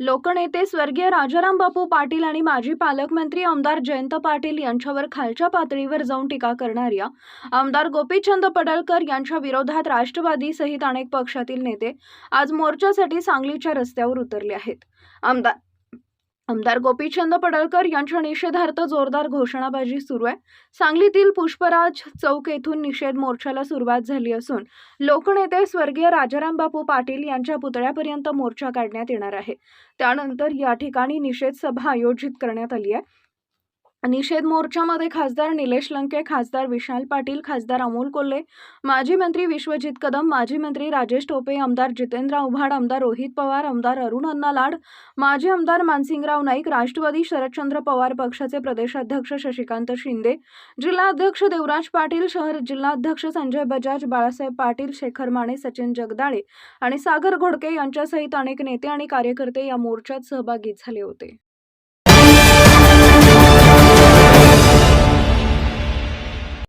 लोकनेते स्वर्गीय राजाराम बापू पाटील आणि माजी पालकमंत्री आमदार जयंत पाटील यांच्यावर खालच्या पातळीवर जाऊन टीका करणाऱ्या आमदार गोपीचंद पडळकर यांच्या विरोधात राष्ट्रवादी सहित अनेक पक्षातील नेते आज मोर्चासाठी सांगलीच्या रस्त्यावर उतरले आहेत. आमदार आमदार गोपीचंद पडळकर यांच्या निषेधार्थ जोरदार घोषणाबाजी सुरू आहे. सांगलीतील पुष्पराज चौक येथून निषेध मोर्चाला सुरुवात झाली असून लोकनेते स्वर्गीय राजाराम बापू पाटील यांच्या पुतळ्यापर्यंत मोर्चा काढण्यात येणार आहे. त्यानंतर या ठिकाणी निषेध सभा आयोजित करण्यात आली आहे. निषेध मोर्चामध्ये खासदार निलेश लंके खासदार विशाल पाटील खासदार अमोल कोल्हे माजी मंत्री विश्वजित कदम माजी मंत्री राजेश टोपे आमदार जितेंद्र आव्हाड आमदार रोहित पवार आमदार अरुण अण्णा लाड माजी आमदार मानसिंगराव नाईक राष्ट्रवादी शरदचंद्र पवार पक्षाचे प्रदेशाध्यक्ष शशिकांत शिंदे जिल्हाध्यक्ष देवराज पाटील शहर जिल्हाध्यक्ष संजय बजाज बाळासाहेब पाटील शेखर माने सचिन जगदाळे आणि सागर घोडके यांच्यासहित अनेक नेते आणि कार्यकर्ते या मोर्चात सहभागी झाले होते.